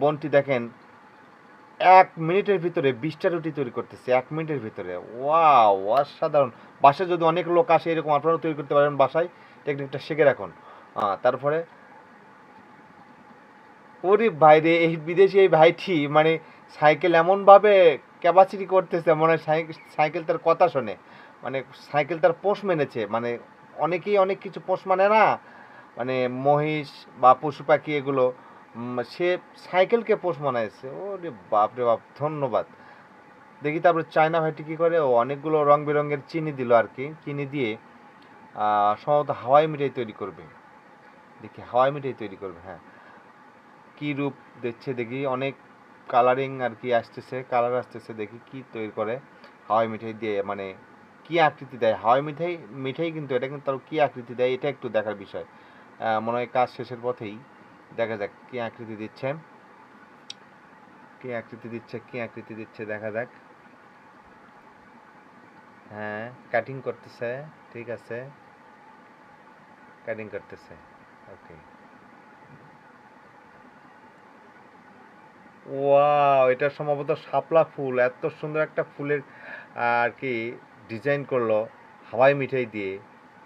বোনটি দেখেন, এক মিনিটের ভিতরে বিশটা রুটি তৈরি করতেছে, এক মিনিটের ভিতরে। ওয়াও, অসাধারণ। বাসায় যদি অনেক লোক আসে, এরকম আপনারাও তৈরি করতে পারেন বাসায়। টেকনিকটা শিখে রাখুন। তারপরে, ওরে বাইরে এই বিদেশি এই ভাইটি মানে সাইকেল এমনভাবে ক্যাপাসিটি করতেছে, মনে হয় সাইকেল তার কথা শোনে। মানে সাইকেল তার পোষ মেনেছে মানে অনেকেই অনেক কিছু পোষ মানে না মানে মহিষ বা পশু পাখি এগুলো। সে সাইকেলকে পোষ মানাইছে। ওরে বাপ রে বাপ, ধন্যবাদ। দেখি তারপরে চায়না ভাইটি কী করে, ও অনেকগুলো রং বেরঙের চিনি দিল আর কি। চিনি দিয়ে সম্ভবত হাওয়াই মিঠাই তৈরি করবে। দেখি, হাওয়াই মিঠাই তৈরি করবে হ্যাঁ। কি রূপ দিচ্ছে দেখি, অনেক কালারিং আর কি আসতেছে কালার আসতেছে দেখি কি তৈরি করে। হাওয়াই মিঠাই দিয়ে মানে কি আকৃতি দেয়? হাওয়াই মিঠাই মিঠাই কিন্তু এটা কিন্তু তার কি আকৃতি দেয়? এটা একটু দেখার বিষয়। মনে হয় কাজ শেষের পথেই। দেখা যাক কি আকৃতি দিচ্ছে কি আকৃতি দিচ্ছে, কি আকৃতি দিচ্ছে, দেখা যাক। হ্যাঁ কাটিং করতেছে, ঠিক আছে। কাটিং করতেছে ওকে ওয়াও এটা সম্ভবত শাপলা ফুল, এত সুন্দর একটা ফুলের, আর কি ডিজাইন করল হাওয়াই মিঠাই দিয়ে।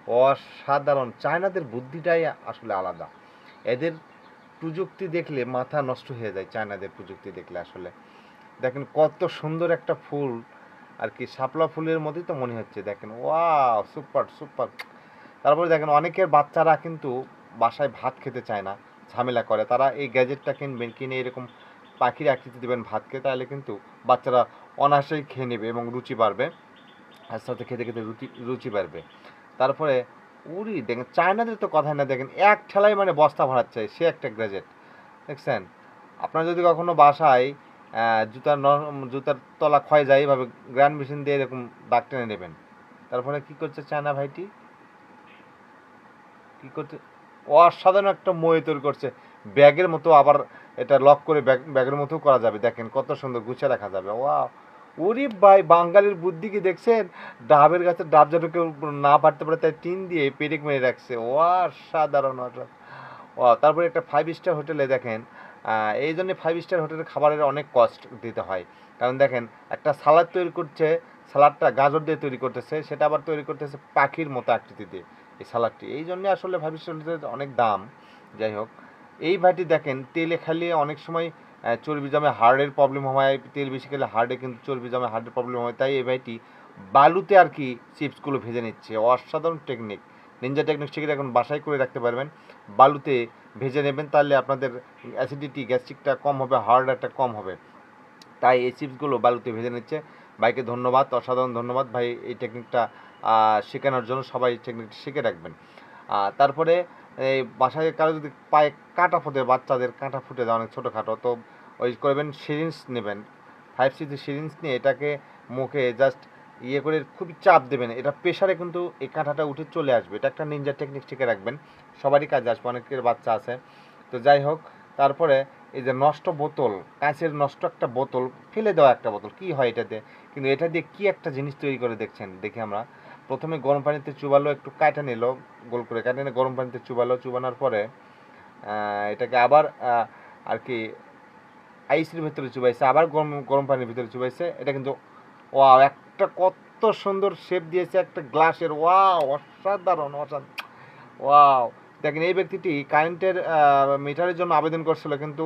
অসাধারণ, চায়নাদের বুদ্ধিটাই আসলে আলাদা। এদের প্রযুক্তি দেখলে মাথা নষ্ট হয়ে যায়, চায়নাদের প্রযুক্তি দেখলে আসলে। দেখেন কত সুন্দর একটা ফুল, আর কি শাপলা ফুলের মতোই তো মনে হচ্ছে, দেখেন। Wow, super super. তারপরে দেখেন অনেকের বাচ্চারা কিন্তু বাসায় ভাত খেতে চায় না, ঝামেলা করে। তারা এই গ্যাজেটটা কিনবেন, কিনে এরকম পাখির আকৃতি দেবেন ভাতকে তাহলে কিন্তু বাচ্চারা অনায়াসেই খেয়ে নেবে এবং রুচি বাড়বে। আস্তে আস্তে খেতে খেতে রুচি রুচি বাড়বে। তারপরে উরি, দেখেন চায়নাদের তো কথাই না, দেখেন এক ঠেলায় মানে বস্তা ভরাচ্ছে, সে একটা গ্যাজেট, দেখছেন? আপনার যদি কখনো বাসায় জুতার জুতার তলা ক্ষয় যায় এইভাবে গ্র্যান্ড মেশিন দিয়ে এরকম দাগ টেনে নেবেন তারপরে কি করছে চায়না ভাইটি? কি করছে? অসাধারণ একটা মই তৈরি করছে, ব্যাগের মতো আবার এটা লক করে ব্যাগ, ব্যাগের মতো করা যাবে, দেখেন কত সুন্দর গুছিয়ে রাখা যাবে ওয়া ওরে ভাই বাঙালির বুদ্ধি কি দেখছেন? ডাবের গাছের ডাব যেন কেউ না পারতে পারে, তাই টিন দিয়ে পেরেক মেরে রাখছে। অসাধারণ ও, তারপরে একটা ফাইভ স্টার হোটেলে দেখেন এই জন্য ফাইভ স্টার হোটেলের খাবারের অনেক কস্ট দিতে হয়। কারণ দেখেন, একটা সালাদ তৈরি করছে সালাদটা গাজর দিয়ে তৈরি করতেছে, সেটা আবার তৈরি করতেছে পাখির মতো আকৃতিতে এই সালাদটি এই জন্য আসলে ফাইভ স্টার হোটেলের অনেক দাম। যাই হোক এই ভাইটি দেখেন, তেলে খাইলে অনেক সময় চর্বি জমে হার্টের প্রবলেম হয়, তেল বেশি খেলে হার্টে কিন্তু চর্বি জমে হার্টের প্রবলেম হয়, তাই এই ভাইটি বালুতে আর কি চিপসগুলো ভেজে নিচ্ছে। অসাধারণ টেকনিক নিনজা টেকনিক শিখে এখন বাসায় করে রাখতে পারবেন। বালুতে ভেজে নেবেন, তাহলে আপনাদের অ্যাসিডিটি গ্যাস্ট্রিকটা কম হবে হার্ট একটা কম হবে। তাই এই চিপসগুলো বালুতে ভেজে নিচ্ছে। ভাইকে ধন্যবাদ, অসাধারণ ধন্যবাদ। ভাই এই টেকনিকটা শেখানোর জন্য সবাই টেকনিকটা শিখে রাখবেন। তারপরে এই বাসায় কারও যদি পায়ে কাঁটা ফুটে, বাচ্চাদের কাঁটা ফুটে যায় অনেক ছোটোখাটো, তো ওই করবেন সিরিঞ্জ নেবেন। ফাইভ সিসি সিরিঞ্জ নিয়ে এটাকে মুখে জাস্ট ইয়ে করে খুবই চাপ দেবেন। এটা প্রেশারে কিন্তু এই কাঁটাটা উঠে চলে আসবে। এটা একটা নিনজা টেকনিক শিখে রাখবেন। সবারই কাজে আসবে, অনেকের বাচ্চা আছে। তো যাই হোক, তারপরে এই যে নষ্ট বোতল, কাঁচের নষ্ট একটা বোতল, ফেলে দেওয়া একটা বোতল, কি হয় এটাতে? কিন্তু এটা দিয়ে কি একটা জিনিস তৈরি করে দেখছেন? দেখি আমরা। প্রথমে গরম পানিতে চুবালো, একটু কাটা নিল, গোল করে কাটা নিয়ে গরম পানিতে চুবালো, চুবানোর পরে এটাকে আবার আর কি, আইসের ভিতরে চুবাইছে, আবার গরম গরম পানির ভিতরে চুবাইছে। এটা কিন্তু, ওয়াও, একটা কত সুন্দর শেপ দিয়েছে একটা গ্লাসের ওয়াও, অসাধারণ অসাধারণ ওয়াও। দেখেন এই ব্যক্তিটি কারেন্টের মিটারের জন্য আবেদন করছিল, কিন্তু